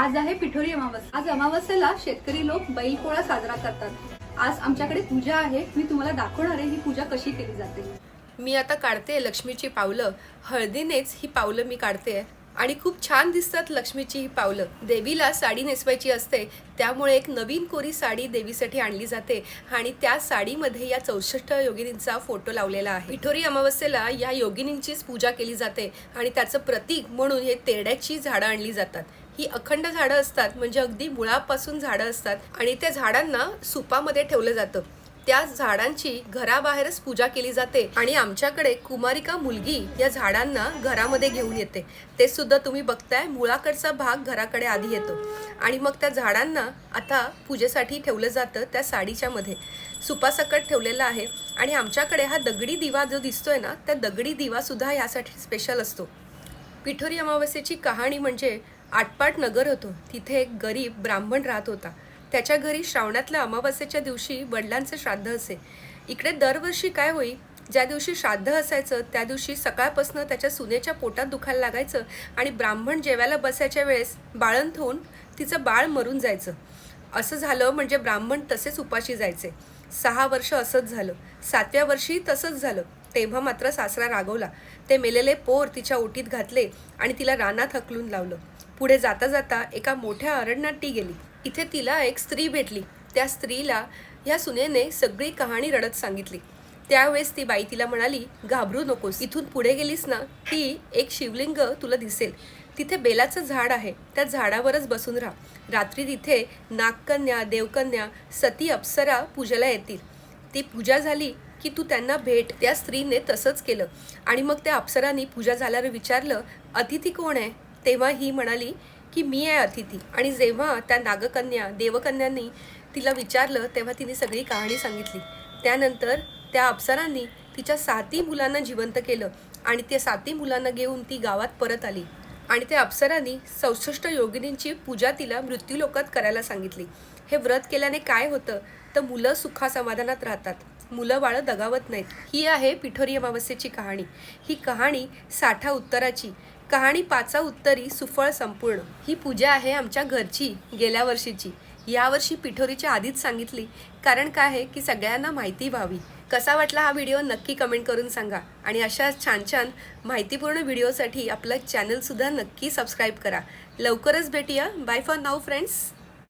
आज आहे पिठोरी अमावस्या. आज अमावस्येला शेतकरी लोक बैलपोळा साजरा करतात. आज आमच्याकडे पूजा आहे. मी तुम्हाला दाखवणार आहे ही पूजा कशी केली जाते. मी आता काढते लक्ष्मीची पावलं. हळदीनेच ही पावलं मी काढते. आणि खूप छान दिसतात लक्ष्मीची ही पावलं. देवीला साडी नेसवायची असते. त्यामुळे एक नवीन कोरी साडी देवीसाठी आणली जाते. आणि त्या साडीमध्ये या चौसष्ट योगिनींचा फोटो लावलेला आहे. पिठोरी अमावस्येला या योगिनींचीच पूजा केली जाते. आणि त्याचं प्रतीक म्हणून हे तेरड्याची झाडं आणली जातात. ही अखंड झाडं असतात म्हणजे अगदी मुळापासून झाडं असतात आणि त्या झाडांना सुपामध्ये ठेवलं जातं. त्या झाडांची घराबाहेरच पूजा केली जाते आणि आमच्याकडे कुमारिका मुलगी या झाडांना घरामध्ये घेऊन येते. ते सुद्धा तुम्ही बघताय मुळाकडचा भाग घराकडे आधी येतो. आणि मग त्या झाडांना आता पूजेसाठी ठेवलं जातं त्या साडीच्या मध्ये. सुपासकट ठेवलेला आहे आणि आमच्याकडे हा दगडी दिवा जो दिसतोय ना त्या दगडी दिवा सुद्धा यासाठी स्पेशल असतो. पिठोरी अमावस्येची कहाणी म्हणजे आटपाट नगर होतं. तिथे एक गरीब ब्राह्मण राहत होता. त्याच्या घरी श्रावणातल्या अमावस्येच्या दिवशी वडिलांचे श्राद्ध असे. इकडे दरवर्षी काय होई ज्या दिवशी श्राद्ध असायचं त्या दिवशी सकाळपासून त्याच्या सुनेच्या पोटात दुखायला लागायचं आणि ब्राह्मण जेवायला बसायच्या वेळेस बाळंत होऊन तिचं बाळ मरून जायचं. असं झालं म्हणजे ब्राह्मण तसेच उपाशी जायचे. सहा वर्ष असंच झालं. सातव्या वर्षी तसंच झालं. तेव्हा मात्र सासरा रागवला. ते मेलेले पोर तिच्या ओटीत घातले आणि तिला रानात हकलून लावलं. पुढे जाता जाता एका मोठ्या अरण्यात ती गेली. इथे तिला एक स्त्री भेटली. त्या स्त्रीला ह्या सुनेने सगळी कहाणी रडत सांगितली. त्यावेळेस ती बाई तिला म्हणाली घाबरू नकोस. इथून पुढे गेलीस ना की एक शिवलिंग तुला दिसेल. तिथे बेलाचं झाड आहे. त्या झाडावरच बसून राहा. रात्री तिथे नागकन्या देवकन्या सती अप्सरा पूजेला येतील. ती पूजा झाली की तू त्यांना भेट. त्या स्त्रीने तसंच केलं. आणि मग त्या अप्सरांनी पूजा झाल्यावर विचारलं अतिथी कोण आहे? तेव्हा ही म्हणाली की मी आहे अतिथी. आणि जेव्हा त्या नागकन्या देवकन्यांनी तिला विचारलं तेव्हा तिने सगळी कहाणी सांगितली. त्यानंतर त्या अप्सरांनी तिच्या साती मुलांना जिवंत केलं आणि त्या साती मुलांना घेऊन ती गावात परत आली. आणि त्या अप्सरांनी चौसष्ट योगिनींची पूजा तिला मृत्यूलोकात करायला सांगितली. हे व्रत केल्याने काय होतं? तर मुलं सुखा समाधानात राहतात. मुलं बाळं दगावत नाहीत. ही आहे पिठोरी अमावस्येची कहाणी. ही कहाणी साठा उत्तराची कहाणी पाचा उत्तरी सुफळ संपूर्ण. ही पूजा आहे आमच्या घरची गेल्या वर्षीची. यावर्षी पिठोरीच्या आधीच सांगितली. कारण काय आहे की सगळ्यांना माहिती व्हावी. कसा वाटला हा व्हिडिओ नक्की कमेंट करून सांगा. आणि अशा छान छान माहितीपूर्ण व्हिडिओसाठी आपलं चॅनलसुद्धा नक्की सबस्क्राईब करा. लवकरच भेटूया. Bye for now friends